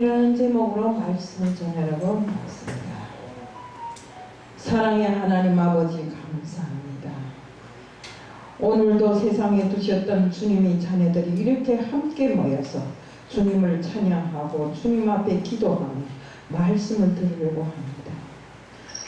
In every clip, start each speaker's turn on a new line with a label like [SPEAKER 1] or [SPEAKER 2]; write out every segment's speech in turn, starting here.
[SPEAKER 1] 이라는 제목으로 말씀을 전하려고 왔습니다. 사랑의 하나님 아버지 감사합니다. 오늘도 세상에 두셨던 주님의 자녀들이 이렇게 함께 모여서 주님을 찬양하고 주님 앞에 기도하며 말씀을 들으려고 합니다.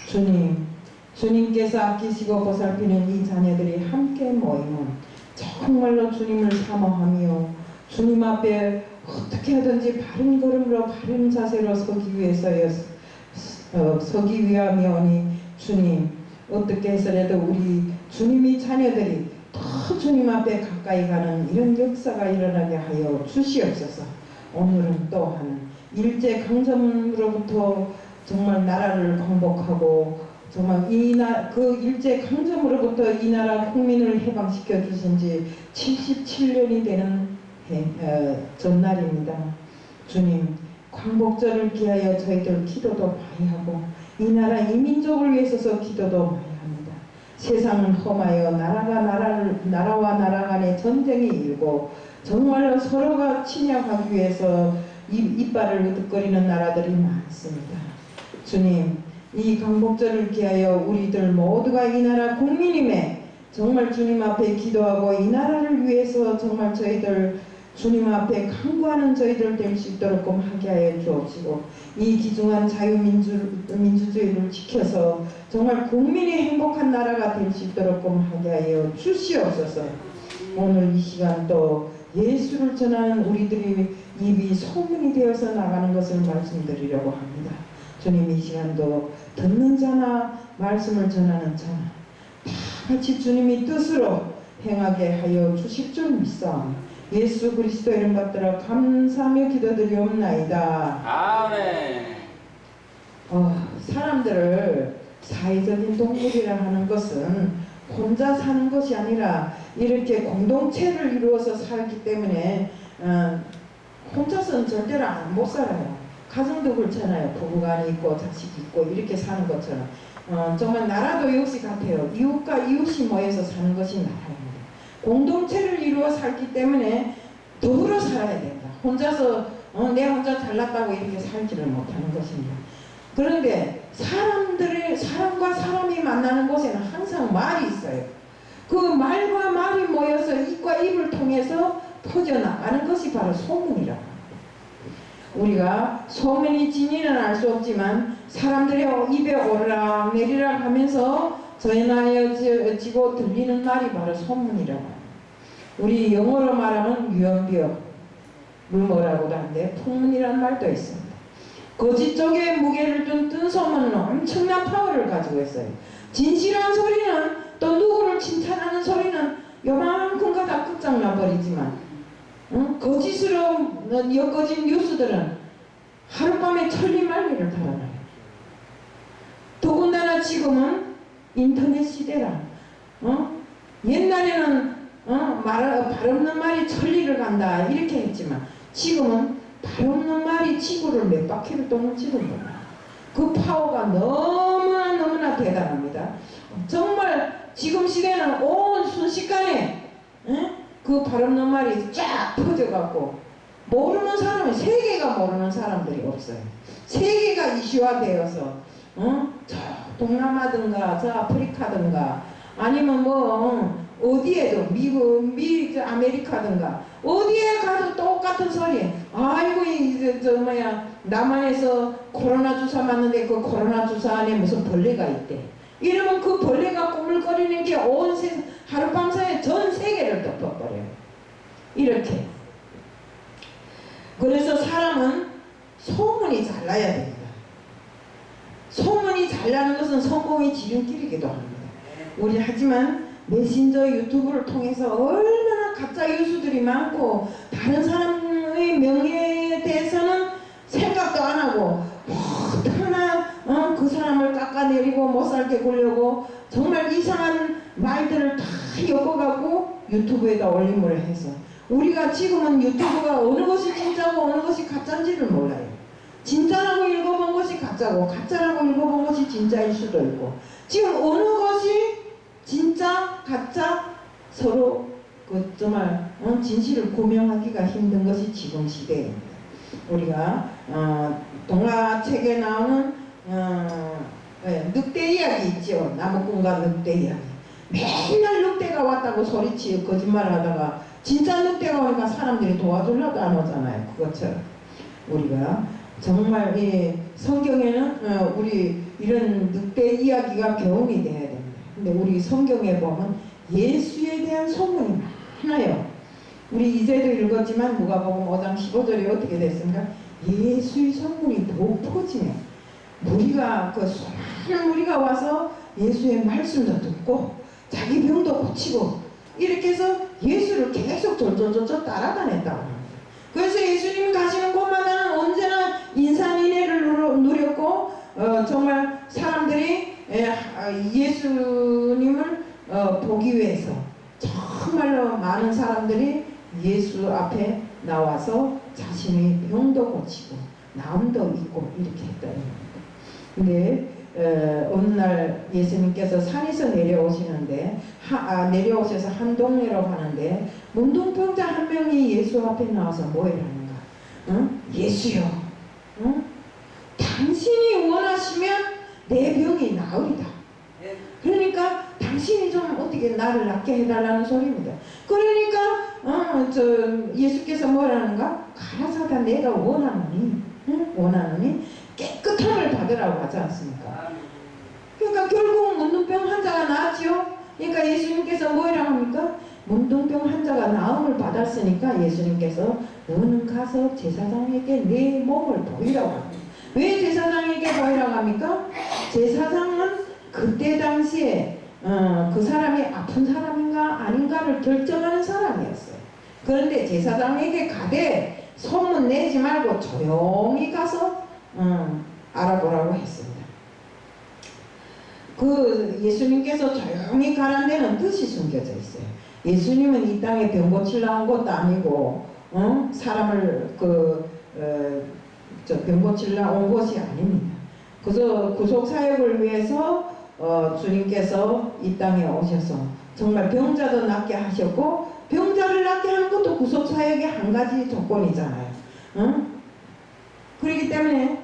[SPEAKER 1] 주님, 주님께서 아끼시고 보살피는 이 자녀들이 함께 모이면 정말로 주님을 사모하며 주님 앞에 어떻게 하든지 바른 걸음으로 바른 자세로 서기 위해서여 어, 서기 위함이오니 주님 어떻게 해서라도 우리 주님의 자녀들이 더 주님 앞에 가까이 가는 이런 역사가 일어나게 하여 주시옵소서. 오늘은 또한 일제 강점으로부터 정말 나라를 공복하고 정말 이나 그 일제 강점으로부터 이 나라 국민을 해방시켜 주신 지 77년이 되는 해, 어, 전날입니다. 주님, 광복절을 기하여 저희들 기도도 많이 하고 이 나라 이민족을 위해서서 기도도 많이 합니다. 세상은 험하여 나라가 나라를 나라와 나라 간의 전쟁이 일고 정말로 서로가 침략하기 위해서 입, 이빨을 으득거리는 나라들이 많습니다. 주님, 이 광복절을 기하여 우리들 모두가 이 나라 국민임에 정말 주님 앞에 기도하고 이 나라를 위해서 정말 저희들 주님 앞에 강구하는 저희들 될 수 있도록 하게 하여 주옵시고 이 기중한 자유민주주의를 지켜서 정말 국민이 행복한 나라가 될 수 있도록 하게 하여 주시옵소서 오늘 이 시간 또 예수를 전하는 우리들의 입이 소문이 되어서 나가는 것을 말씀드리려고 합니다. 주님 이 시간도 듣는 자나 말씀을 전하는 자나 다 같이 주님이 뜻으로 행하게 하여 주실 줄 믿사옵니다. 예수 그리스도 이름 받들어 감사하며 기도드리옵나이다.
[SPEAKER 2] 아멘.
[SPEAKER 1] 어, 사람들을 사회적인 동물이라 하는 것은 혼자 사는 것이 아니라 이렇게 공동체를 이루어서 살기 때문에 어, 혼자서는 절대로 안 못 살아요. 가정도 그렇잖아요. 부부간이 있고 자식이 있고 이렇게 사는 것처럼 어, 정말 나라도 역시 같아요. 이웃과 이웃이 모여서 사는 것이 나라입니다. 공동체를 이루어 살기 때문에 더불어 살아야 된다. 혼자서 어, 내 혼자 잘났다고 이렇게 살지를 못하는 것입니다. 그런데 사람들의 사람과 사람이 만나는 곳에는 항상 말이 있어요. 그 말과 말이 모여서 입과 입을 통해서 퍼져나가는 것이 바로 소문이라고 합니다. 우리가 소문이 진위는 알 수 없지만 사람들의 입에 오르락 내리락 하면서 전하여지고 들리는 말이 바로 소문이라고. 우리 영어로 말하면 유언비어, 루머라고도 하는데 풍문이라는 말도 있습니다. 거짓 쪽에 무게를 둔 뜬소문은 엄청난 파워를 가지고 있어요. 진실한 소리는 또 누구를 칭찬하는 소리는 요만큼 가다 끝장나 버리지만 응? 거짓으로 엮어진 뉴스들은 하룻밤에 천리말미를 달아나요. 더군다나 지금은 인터넷 시대라. 어? 옛날에는 어? 말, 발 없는 말이 천리를 간다 이렇게 했지만 지금은 발 없는 말이 지구를 몇 바퀴를 도는지도 몰라. 그 파워가 너무나 너무나 대단합니다. 정말 지금 시대는 온 순식간에 에? 그발 없는 말이 쫙 퍼져갖고 모르는 사람이 세계가 모르는 사람들이 없어요. 세계가 이슈화되어서 어? 저 동남아든가 저 아프리카든가 아니면 뭐 어디에도 미국, 미, 저 아메리카든가 어디에 가도 똑같은 소리. 아이고 이저 저 뭐야 남한에서 코로나 주사 맞는데 그 코로나 주사 안에 무슨 벌레가 있대. 이러면 그 벌레가 꾸물거리는 게 온 세상 하룻밤 사이에 전 세계를 덮어버려요. 이렇게. 그래서 사람은 소문이 잘 나야 됩니다. 소문이 잘 나는 것은 성공의 지름길이기도 합니다. 우리 하지만 메신저 유튜브를 통해서 얼마나 가짜 뉴스들이 많고 다른 사람의 명예에 대해서는 생각도 안 하고 하나 어, 그 사람을 깎아내리고 못 살게 굴려고 정말 이상한 말들을 다 엮어갖고 유튜브에다 올림을 해서 우리가 지금은 유튜브가 어느 것이 진짜고 어느 것이 가짜인지를 몰라요. 진짜라고 읽어본 것이 가짜고 가짜라고 읽어본 것이 진짜일 수도 있고 지금 어느 것이 진짜 가짜 서로 그 정말 어, 진실을 구명하기가 힘든 것이 지금 시대입니다. 우리가 어, 동화책에 나오는 어, 예, 늑대 이야기 있죠. 나무꾼과 늑대 이야기. 맨날 늑대가 왔다고 소리치고 거짓말하다가 진짜 늑대가 오니까 사람들이 도와주려도 안 오잖아요. 그것처럼 우리가 정말 이 성경에는 어, 우리 이런 늑대 이야기가 교훈이 돼야 됩니다. 근데 우리 성경에 보면 예수에 대한 소문이 많아요. 우리 이제도 읽었지만 누가복음 5장 15절에 어떻게 됐습니까? 예수의 소문이 더 퍼지네. 무리가 그 수많은 무리가 와서 예수의 말씀도 듣고 자기 병도 고치고 이렇게 해서 예수를 계속 졸졸졸졸 따라다녔다고 합니다. 그래서 예수님이 가시는 곳마다 언제나 인산인해를 누려- 누렸고 어, 정말 사람들이 에, 아, 예수님을 어, 보기 위해서 정말로 많은 사람들이 예수 앞에 나와서 자신의 병도 고치고 나음도 있고 이렇게 했다는 겁니다. 근데 어, 어느 날 예수님께서 산에서 내려오시는데 하, 아, 내려오셔서 한 동네로 가는데 문둥병자 한 명이 예수 앞에 나와서 뭐이라는가? 응? 예수요. 응? 당신이 원하시면 내 병이 나으리다. 그러니까 당신이 좀 어떻게 나를 낫게 해달라는 소리입니다. 그러니까 어, 저 예수께서 뭐라는가? 가라사다 내가 원하노니 응? 원하노니 깨끗함을 받으라고 하지 않습니까? 그러니까 결국 문둥병 환자가 나았지요. 그러니까 예수님께서 뭐라 합니까? 문둥병 환자가 나음을 받았으니까 예수님께서 너는 가서 제사장에게 내 몸을 보이라고 합니다. 왜 제사장에게 보이라고 합니까? 제사장은 그때 당시에 어, 그 사람이 아픈 사람인가 아닌가를 결정하는 사람이었어요. 그런데 제사장에게 가되 소문 내지 말고 조용히 가서 어, 알아보라고 했습니다. 그 예수님께서 조용히 가란 데는 뜻이 숨겨져 있어요. 예수님은 이 땅에 병 고치려 온 것도 아니고 어? 사람을 그 어, 저병 고치려 온 것이 아닙니다. 그래서 구속 사역을 위해서 어, 주님께서 이 땅에 오셔서 정말 병자도 낫게 하셨고 병자를 낫게 하는 것도 구속 사역의 한 가지 조건이잖아요. 응? 그렇기 때문에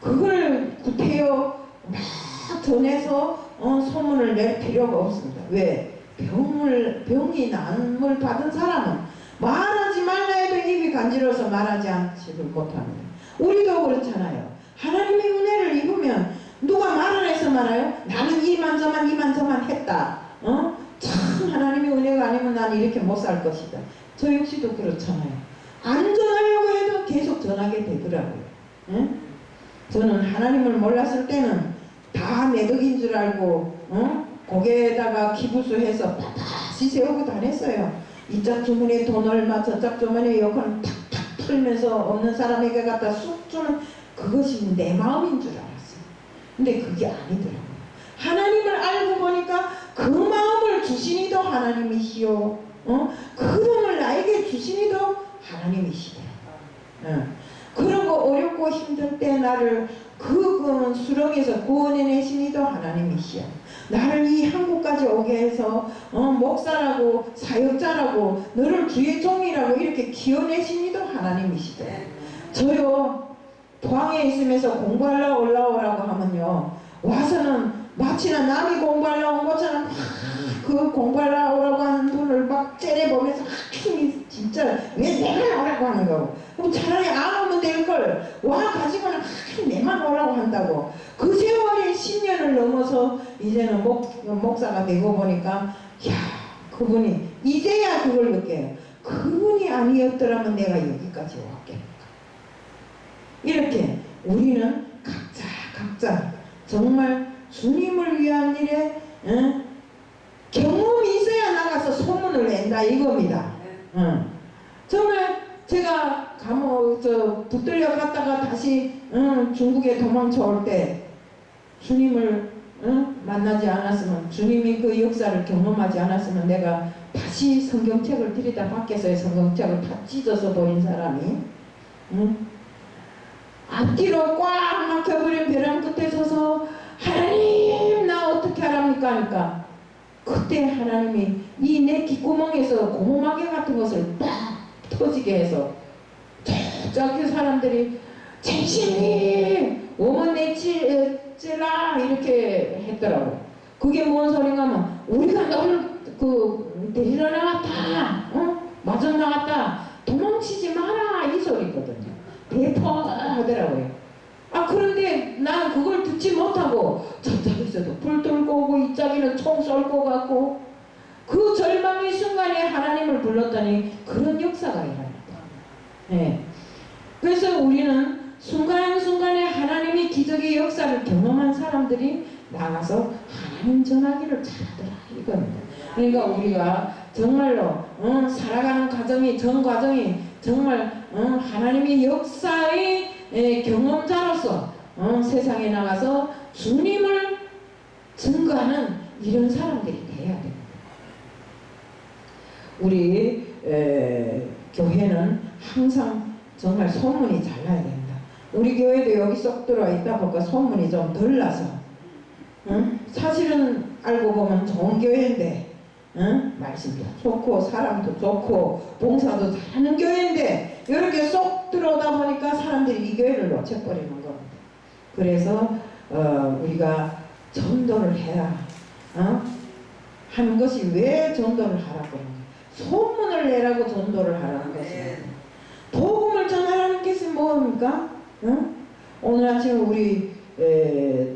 [SPEAKER 1] 그걸 구태여 막 전해서 어, 소문을 낼 필요가 없습니다. 왜? 병을 병이 난을 받은 사람은 말하지 말라 해도 입이 간지러워서 말하지 않지를 못합니다. 우리도 그렇잖아요. 하나님의 은혜를 입으면 누가 말을 해서 말아요? 나는 이만저만 이만저만 했다. 어? 참 하나님의 은혜가 아니면 난 이렇게 못 살 것이다. 저 역시도 그렇잖아요. 안 전하려고 해도 계속 전하게 되더라고요. 응? 저는 하나님을 몰랐을 때는 다 내덕인 줄 알고 어? 고개에다가 기부수해서 팍팍시 세우고 다녔어요. 이짝 주머니에 돈 얼마 저짝 주머니에 여권 탁탁 풀면서 없는 사람에게 갖다 쑥 주는 그것이 내 마음인 줄 알았어요. 근데 그게 아니더라고요. 하나님을 알고 보니까 그 마음을 주시니도 하나님이시오. 어? 그 돈을 나에게 주시니도 하나님이시더라고요. 응. 그러고 어렵고 힘들 때 나를 그, 그 수렁에서 구원해내시니도 하나님이시여. 나를 이 한국까지 오게 해서 어, 목사라고 사역자라고 너를 주의 종이라고 이렇게 키워내시니도 하나님이시다. 저요 포항에 있으면서 공부하러 올라오라고 하면요. 와서는 마치나 남이 공부하러 온 것처럼 막 그 공부하러 오라고 하는 분을 막 째려보면서 힘이 진짜 왜 내가 오라고 하는 거고. 그럼 차라리 안 오면 될걸. 와 가지고는 하, 내만 오라고 한다고. 그 세월이 10년을 넘어서 이제는 목, 목사가 되고 보니까 야 그분이 이제야 그걸 느껴요. 그분이 아니었더라면 내가 여기까지 왔겠다 이렇게 우리는 각자 각자 정말 주님을 위한 일에 응? 경험이 있어야 나가서 소문을 낸다 이겁니다. 응. 정말 제가 감옥 저 붙들려 갔다가 다시 응, 중국에 도망쳐 올 때 주님을 응? 만나지 않았으면 주님이 그 역사를 경험하지 않았으면 내가 다시 성경책을 들이다 밖에서의 성경책을 다 찢어서 보인 사람이 응? 앞뒤로 꽉 막혀버린 벼랑 끝에 서서 하나님 나 어떻게 하랍니까 하니까 그때 하나님이 이 내 귓구멍에서 고무마개 같은 것을 딱 터지게 해서 저기 사람들이 책심이 오면 내찌라 이렇게 했더라고. 그게 뭔 하면 우리가 너를 그 데리러 나갔다. 어? 맞아 나갔다. 도망치지 마라 이 소리거든요. 대포하더라고요. 아 그런데 나는 그걸 듣지 못하고 저쪽에서도 불 들고 오고 이 짝에는 총 쏠고 갔고 그 절망의 순간에 하나님을 불렀더니 그런 역사가 일어났다. 예. 그래서 우리는 순간순간에 하나님의 기적의 역사를 경험한 사람들이 나가서 하나님 전하기를 잘하더라 이겁니다. 그러니까 우리가 정말로 어, 살아가는 과정이 전 과정이 정말 어, 하나님의 역사의 에, 경험자로서 어, 세상에 나가서 주님을 증거하는 이런 사람들이 돼야 됩니다. 우리 에, 교회는 항상 정말 소문이 잘 나야 됩니다. 우리 교회도 여기 쏙 들어와 있다 보니까 소문이 좀 덜 나서 응? 사실은 알고 보면 좋은 교회인데 응? 말씀도 좋고 사람도 좋고 봉사도 잘하는 교회인데 이렇게 쏙 들어오다 보니까 사람들이 이 교회를 놓쳐버리는 겁니다. 그래서 어, 우리가 전도를 해라 어? 하는 것이 왜 전도를 하라고 그런가 소문을 내라고 전도를 하라는 것이에요. 복음을 전하라는 것이 뭡니까? 응? 오늘 아침에 우리 에,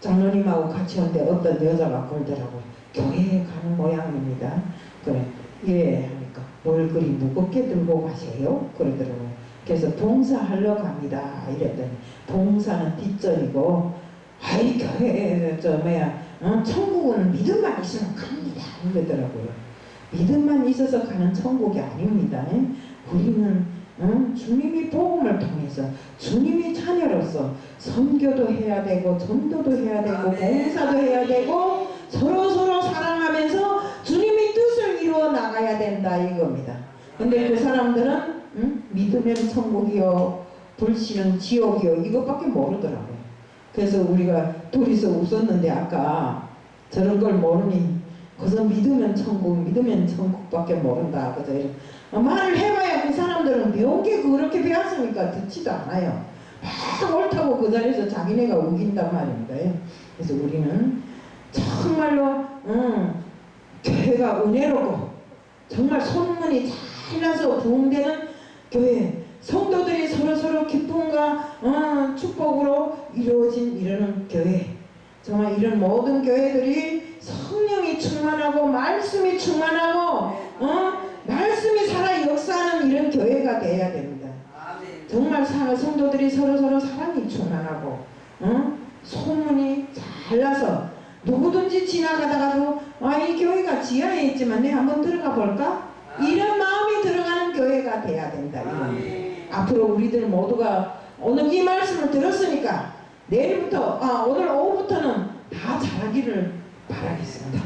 [SPEAKER 1] 장로님하고 같이 온데 어떤 여자가 그러더라고요. 교회에 가는 모양입니다. 그래, 예, 하니까 뭘 그리 무겁게 들고 가세요? 그러더라고요. 그래서 봉사하러 갑니다. 이랬더니 봉사는 뒷전이고 아이 교회 저 뭐야 어, 천국은 믿음만 있으면 갑니다. 이러더라고요. 믿음만 있어서 가는 천국이 아닙니다. 우리는 응? 주님이 복음을 통해서 주님이 자녀로서 선교도 해야 되고 전도도 해야 되고
[SPEAKER 2] 아멘.
[SPEAKER 1] 봉사도 해야 되고 서로 서로 사랑하면서 주님의 뜻을 이루어 나가야 된다 이겁니다. 근데 그 사람들은 응? 믿으면 천국이요 불신은 지옥이요 이것밖에 모르더라고요. 그래서 우리가 둘이서 웃었는데 아까 저런 걸 모르니 그래서 믿으면 천국 믿으면 천국밖에 모른다 어, 말을 해봐야 그 사람들은 배운 게 그렇게 배웠으니까 듣지도 않아요. 막 옳다고 그 자리에서 자기네가 우긴단 말입니다. 그래서 우리는 정말로 음, 교회가 은혜로고 정말 소문이 잘 나서 부흥되는 교회 성도들이 서로서로 기쁨과 어, 축복으로 이루어진 이러는 교회 정말 이런 모든 교회들이 성령이 충만하고 말씀이 충만하고 어? 말씀이 살아 역사하는 이런 교회가 돼야 됩니다. 정말 사- 성도들이 서로서로 사랑이 충만하고 어? 소문이 잘 나서 누구든지 지나가다가도 아 이 교회가 지하에 있지만 내가 한번 들어가 볼까? 이런 마음이 들어가는 교회가 돼야 된다. 이런. 앞으로 우리들 모두가 오늘 이 말씀을 들었으니까 내일부터 아 오늘 오후부터는 다 잘하기를 바라겠습니다.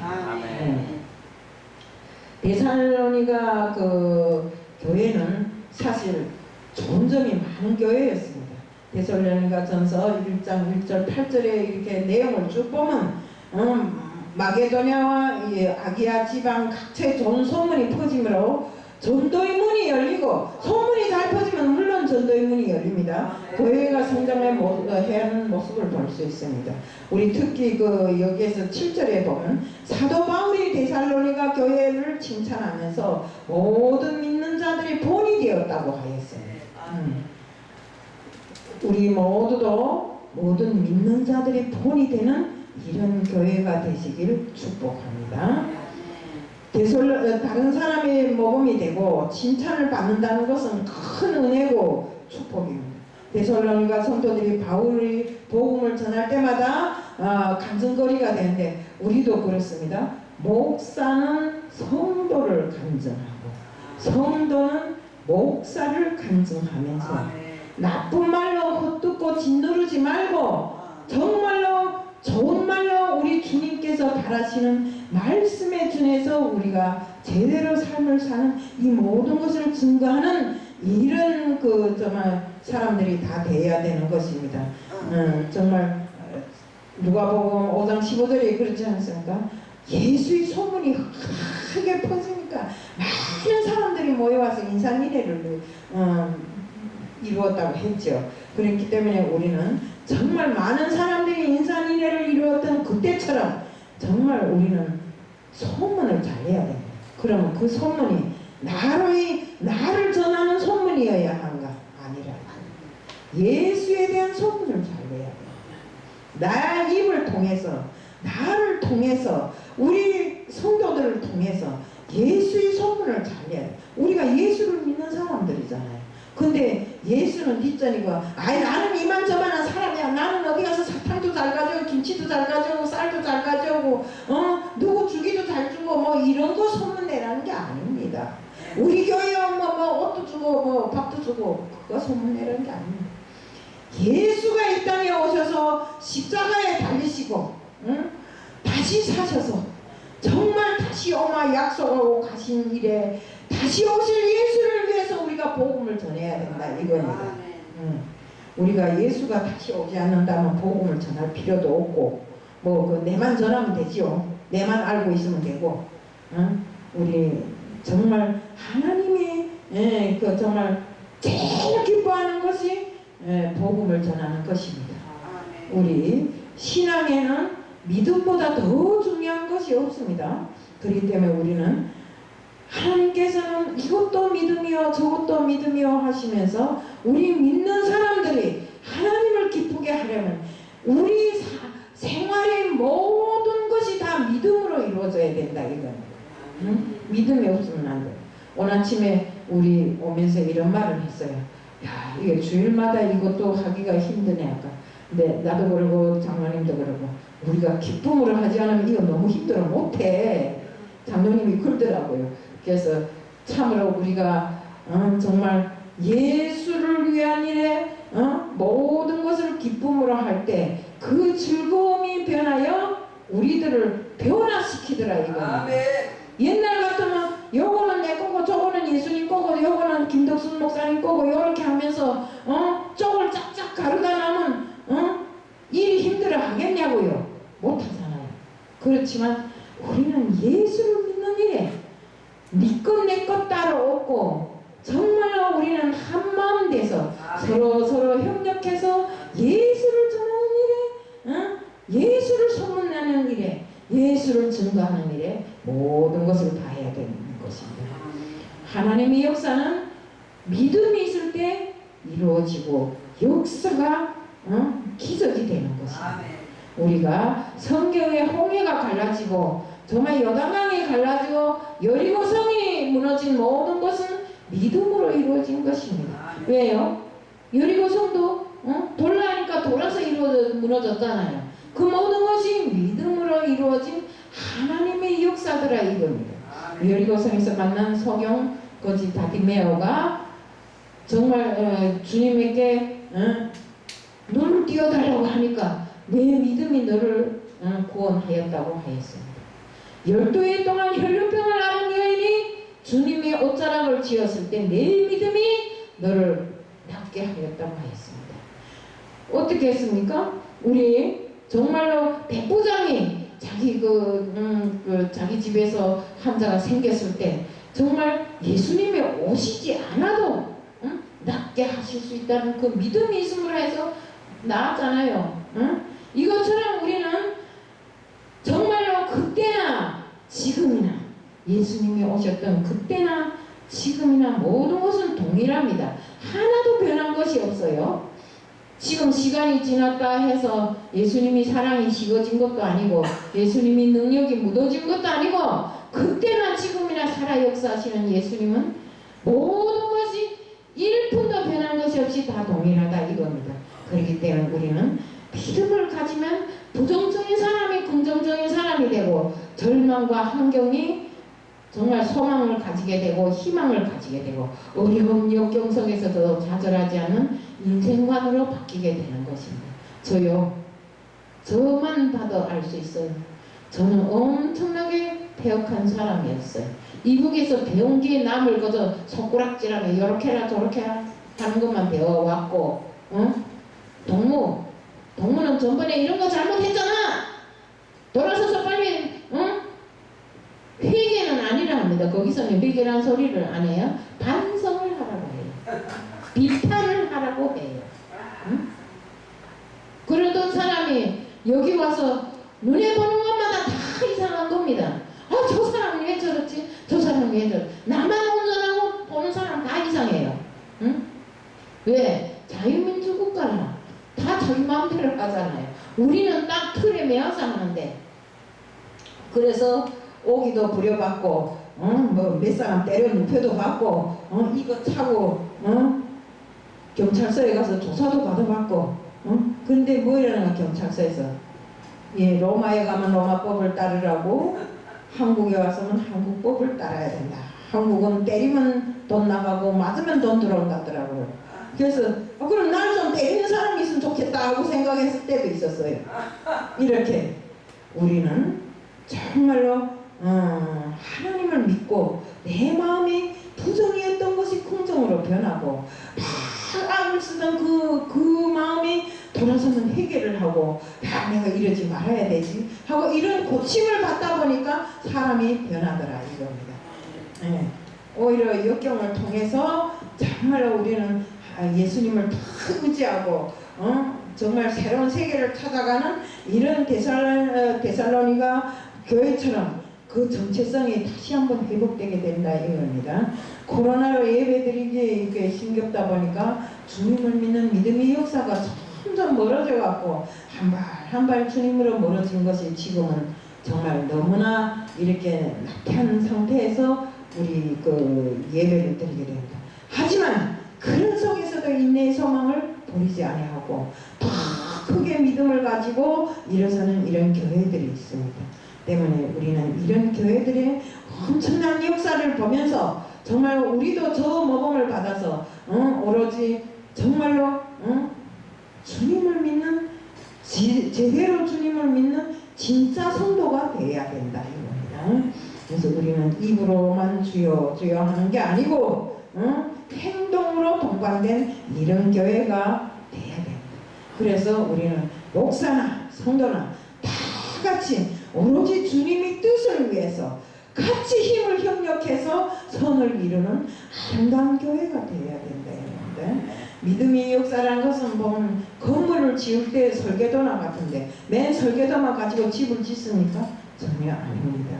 [SPEAKER 1] 데살로니가 그 교회는 사실 좋은 점이 많은 교회였습니다. 데살로니가 전서 1장 1절 8절에 이렇게 내용을 쭉 보면 음, 마게도냐와 이 아기야 지방 각처에 좋은 소문이 퍼지므로 전도의 문이 열리고 소문이 잘 퍼지면 물론 전도의 문이 열립니다. 교회가 성장해 모- 어, 하는 모습을 볼 수 있습니다. 우리 특히 그 여기에서 7절에 보면 사도 바울이 데살로니가 교회를 칭찬하면서 모든 믿는 자들이 본이 되었다고 하였어요. 음. 우리 모두도 모든 믿는 자들이 본이 되는 이런 교회가 되시길 축복합니다. 대솔 어, 다른 사람의 모범이 되고 칭찬을 받는다는 것은 큰 은혜고 축복입니다. 데살로니가 성도들이 바울의 복음을 전할 때마다 아, 간증거리가 되는데 우리도 그렇습니다. 목사는 성도를 간증하고 성도는 목사를 간증하면서 나쁜 말로 헛듣고 짓누르지 말고 정말로 좋은 말로 우리 주님께서 바라시는 말씀에 준해서 우리가 제대로 삶을 사는 이 모든 것을 증거하는 이런 그 정말 사람들이 다 돼야 되는 것입니다. 음, 정말 어, 누가복음 5장 15절에 그렇지 않습니까? 예수의 소문이 크게 퍼지니까 많은 사람들이 모여와서 인상인해를 어, 이루었다고 했죠. 그렇기 때문에 우리는 정말 많은 사람들이 인산인해를 이루었던 그때처럼 정말 우리는 소문을 잘해야 됩니다. 그러면 그 소문이 나로의 나를 전하는 소문이어야 하는가 아니라 예수에 대한 소문을 잘 내야 돼요. 나 입을 통해서 나를 통해서 우리 성도들을 통해서 예수의 소문을 잘 내야 돼. 우리가 예수를 믿는 사람들이잖아요. 근데 예수는 뒷전이고 아이 나는 이만저만한 사람이야. 나는 어디 가서 사탕도 잘 가져오고 김치도 잘 가져오고 쌀도 잘 가져오고 어? 누구 주기도 잘 주고 뭐 이런 거 소문내라는 게 아닙니다. 우리 교회 뭐, 뭐 옷도 주고 뭐 밥도 주고 그거 소문내라는 게 아닙니다. 예수가 이 땅에 오셔서 십자가에 달리시고 응? 다시 사셔서 정말 다시 오마 약속하고 가신 일에 다시 오실 예수를 위해서 우리가 복음을 전해야 된다 이겁니다. 응. 우리가 예수가 다시 오지 않는다면 복음을 전할 필요도 없고 뭐 그 내만 전하면 되지요. 내만 알고 있으면 되고 응? 우리 정말 하나님이 예, 그 정말 제일 기뻐하는 것이 예, 복음을 전하는 것입니다. 우리 신앙에는 믿음보다 더 중요한 것이 없습니다. 그렇기 때문에 우리는 하나님께서는 이것도 믿음이요 저것도 믿음이요 하시면서 우리 믿는 사람들이 하나님을 기쁘게 하려면 우리 사, 생활의 모든 것이 다 믿음으로 이루어져야 된다 이거는 응? 믿음이 없으면 안 돼. 오늘 아침에 우리 오면서 이런 말을 했어요. 야 이게 주일마다 이것도 하기가 힘드네 아까. 근데 나도 그러고 장로님도 그러고 우리가 기쁨으로 하지 않으면 이거 너무 힘들어 못해. 장로님이 그러더라고요. 그래서 참으로 우리가 어, 정말 예수를 위한 일에 어, 모든 것을 기쁨으로 할 때 그 즐거움이 변하여 우리들을 변화시키더라 이거. 옛날 같으면 요거는 내 거고 저거는 예수님 거고 요거는 김덕순 목사님 거고 요렇게 하면서 어 쪽을 짝짝 가르다 나면 어 일이 힘들어 하겠냐고요 못 하잖아요 그렇지만 우리는 예수를 믿는 일에 니것내것 따로 없고 정말로 우리는 한 마음 돼서 서로 서로 협력해서 예수를 전하는 일에 어? 예수를 소문내는 일에 예수를 증거하는 일에 모든 것을 다 해야 되는 것입니다. 하나님의 역사는 믿음이 있을 때 이루어지고 역사가 어? 기적이 되는 것입니다. 우리가 성경의 홍해가 갈라지고 정말 여당강이 갈라지고 여리고성이 무너진 모든 것은 믿음으로 이루어진 것입니다. 왜요? 여리고 성도 어? 돌라니까 돌아서 이루어져 무너졌잖아요. 그 모든 것이 믿음으로 이루어진 하나님의 역사더라 이겁니다. 여리고성에서 만난 성경 거지 다비메오가 정말 어, 주님에게 어, 눈을 띄워달라고 하니까 내 믿음이 너를 어, 구원하였다고 하였습니다. 열두 해 동안 혈류병을 앓은 여인이 주님의 옷자락을 지었을 때 내 믿음이 너를 낫게 하였다고 하였습니다. 어떻게 했습니까? 우리 정말로 백부장이 자기 그, 음, 그 자기 집에서 환자가 생겼을 때 정말 예수님이 오시지 않아도 응? 낫게 하실 수 있다는 그 믿음이 있음으로 해서 나았잖아요. 응? 이것처럼 우리는 정말로 그때나 지금이나 예수님이 오셨던 그때나 지금이나 모든 것은 동일합니다. 하나도 변한 것이 없어요. 지금 시간이 지났다 해서 예수님이 사랑이 식어진 것도 아니고 예수님이 능력이 묻어진 것도 아니고 그때나 지금이나 살아 역사하시는 예수님은 모든 것이 1분도 변한 것이 없이 다 동일하다 이겁니다. 그렇기 때문에 우리는 믿음을 가지면 부정적인 사람이 긍정적인 사람이 되고 절망과 환경이 정말 소망을 가지게 되고 희망을 가지게 되고 어려운 역경 속에서도 좌절하지 않은 인생관으로 바뀌게 되는 것입니다. 저요. 저만 봐도 알 수 있어요. 저는 엄청나게 배역한 사람이었어요. 이북에서 배운 게 남을 거저 손가락질하며 이렇게라 저렇게라 하는 것만 배워왔고 어? 동무 동무는 전번에 이런 거 잘못했잖아 돌아서서 빨리 합니다. 거기서는 비교란 소리를 안 해요. 반성을 하라고 해요. 비판을 하라고 해요. 응?
[SPEAKER 2] 그러던 사람이 여기 와서 눈에 보는 것마다 다 이상한 겁니다. 아, 저 사람은 왜 저렇지? 저 사람은 왜 저렇지? 나만 운전하고 보는 사람 다 이상해요. 응? 왜? 자유민주국가라. 다 자기 마음대로 가잖아요. 우리는 딱 틀에 매어 사는데.
[SPEAKER 1] 그래서 오기도 부려받고 어? 뭐몇 사람 때려 눕혀도 받고 어? 이거 차고 어? 경찰서에 가서 조사도 받아받고 어? 근데 뭐 이러는 거야 경찰서에서 예 로마에 가면 로마법을 따르라고 한국에 와서는 한국법을 따라야 된다 한국은 때리면 돈 나가고 맞으면 돈 들어온다더라고요 그래서 아, 그럼 날좀 때리는 사람이 있으면 좋겠다 하고 생각했을 때도 있었어요 이렇게 우리는 정말로 어, 하나님을 믿고 내 마음이 부정이었던 것이 긍정으로 변하고 막 악을 쓰던 그, 그 마음이 돌아서면 해결을 하고 야 내가 이러지 말아야 되지 하고 이런 고침을 받다 보니까 사람이 변하더라 이겁니다. 예. 오히려 역경을 통해서 정말로 우리는 아, 예수님을 다 의지하고 어? 정말 새로운 세계를 찾아가는 이런 어, 데살로니가 교회처럼 그 정체성이 다시 한번 회복되게 된다 이겁니다. 코로나로 예배드리기 이게 힘겹다 보니까 주님을 믿는 믿음의 역사가 점점 멀어져 갖고 한 발 한 발 주님으로 멀어진 것이 지금은 정말 너무나 이렇게 낙태한 상태에서 우리 그 예배를 드리게 됩니다. 하지만 그런 속에서도 인내의 소망을 버리지 아니하고 더 크게 믿음을 가지고 일어서는 이런 교회들이 있습니다. 때문에 우리는 이런 교회들의 엄청난 역사를 보면서 정말 우리도 저 모범을 받아서 어, 오로지 정말로 어, 주님을 믿는 지, 제대로 주님을 믿는 진짜 성도가 되어야 된다 이겁니다. 그래서 우리는 입으로만 주여 주여 하는 게 아니고 어, 행동으로 동반된 이런 교회가 돼야 된다. 그래서 우리는 목사나 성도나 다 같이 오로지 주님의 뜻을 위해서 같이 힘을 협력해서 선을 이루는 아름다운 교회가 되어야 된다 이런데 믿음의 역사라는 것은 보면 건물을 지을 때 설계도나 같은데 맨 설계도만 가지고 집을 짓습니까? 전혀 아닙니다.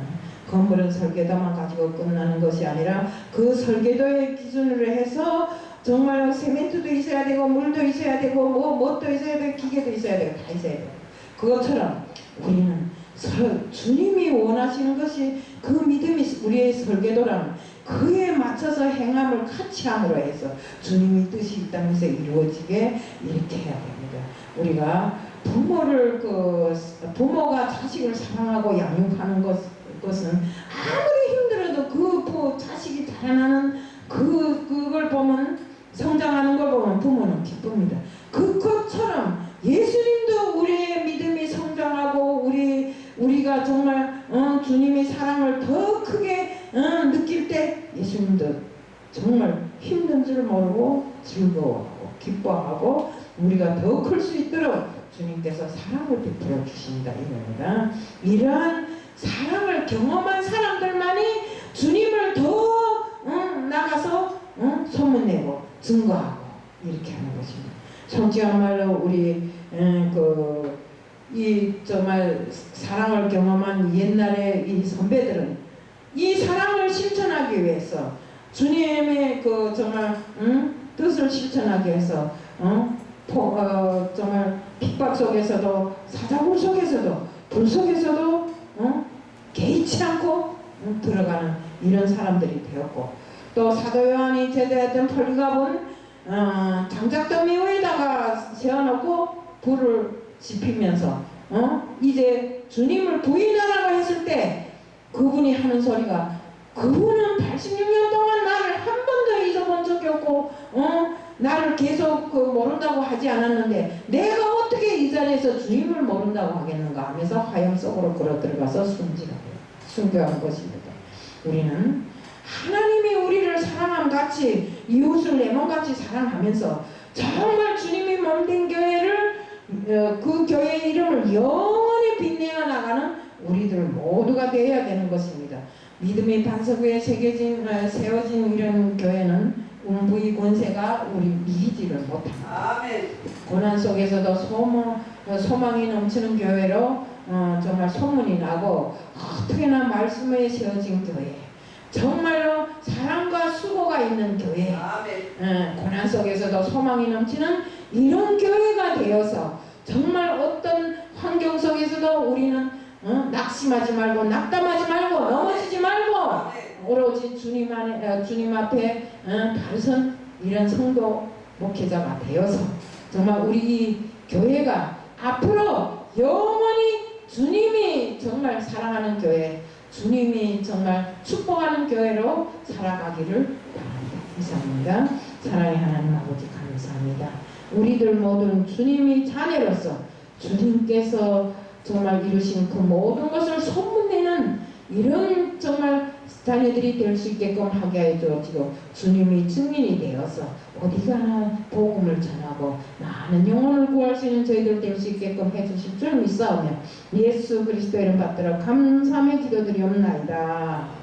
[SPEAKER 1] 건물은 설계도만 가지고 끝나는 것이 아니라 그 설계도의 기준으로 해서 정말 세멘트도 있어야 되고 물도 있어야 되고 뭐 뭣도 있어야 되고 기계도 있어야 되고 다 있어야 되고 그것처럼 우리는 서- 주님이 원하시는 것이 그 믿음이 우리의 설계도라는 그에 맞춰서 행함을 같이 함으로 해서 주님의 뜻이 이 땅에서 이루어지게 이렇게 해야 됩니다. 우리가 부모를 그 부모가 자식을 사랑하고 양육하는 것, 것은 아무리 힘들어도 그 부- 자식이 자라나는 그 그걸 보면 성장하는 걸 보면 부모는 기쁩니다. 그것처럼 예수님도 우리의 믿음이 성장하고 우리 우리가 정말 어, 주님의 사랑을 더 크게 어, 느낄 때 예수님도 정말 힘든 줄 모르고 즐거워하고 기뻐하고 우리가 더 클 수 있도록 주님께서 사랑을 베풀어 주신다 이겁니다. 이러한 사랑을 경험한 사람들만이 주님을 더 어, 나가서 어, 소문내고 증거하고 이렇게 하는 것입니다. 솔직한 말로 우리 에, 그, 이 정말 사랑을 경험한 옛날의 이 선배들은 이 사랑을 실천하기 위해서 주님의 그 정말 응? 뜻을 실천하기 위해서 어? 포, 어, 정말 핍박 속에서도 사자굴 속에서도 불 속에서도 어? 개의치 않고 응? 들어가는 이런 사람들이 되었고 또 사도 요한이 제대했던 폴리갑은 어, 장작더미 위에다가 세워놓고 불을 지피면서 어? 이제 주님을 부인하라고 했을 때 그분이 하는 소리가 그분은 86년 동안 나를 한 번도 잊어본 적이 없고 어? 나를 계속 그 모른다고 하지 않았는데 내가 어떻게 이 자리에서 주님을 모른다고 하겠는가 하면서 화염 속으로 걸어 들어가서 돼요. 순교한 것입니다. 우리는 하나님이 우리를 사랑함 같이 이웃을 내 몸같이 사랑하면서 정말 주님이 몸된 교회를 어, 그 교회의 이름을 영원히 빛내어 나가는 우리들 모두가 되어야 되는 것입니다. 믿음의 반석 위에 새겨진 어, 세워진 이런 교회는 공부의 권세가 우리 이기지를 못합니다.
[SPEAKER 3] 아멘.
[SPEAKER 1] 고난 속에서도 소망, 소망이 넘치는 교회로 어, 정말 소문이 나고 어떻게나 말씀에 세워진 교회 정말로 사랑과 수고가 있는 교회. 어, 고난 속에서도 소망이 넘치는 이런 교회가 되어서 정말 어떤 환경 속에서도 우리는 어, 낙심하지 말고 낙담하지 말고 넘어지지 말고. 오로지 주님 안에 어, 주님 앞에 어, 바르선 이런 성도 목회자가 되어서 정말 우리 이 교회가 앞으로 영원히 주님이 정말 사랑하는 교회, 주님이 정말 축복하는 교회로 살아가기를 바랍니다. 이상입니다. 사랑의 하나님 아버지 감사합니다. 우리들 모든 주님이 자녀로서 주님께서 정말 이루신 그 모든 것을 소문내는 이런 정말 자녀들이 될 수 있게끔 하게 해주시고 주님이 증인이 되어서 어디 가나 복음을 전하고 많은 영혼을 구할 수 있는 저희들 될 수 있게끔 해주실 줄 믿사오며 예수 그리스도 이름 받들어 감사함의 기도드리옵나이다.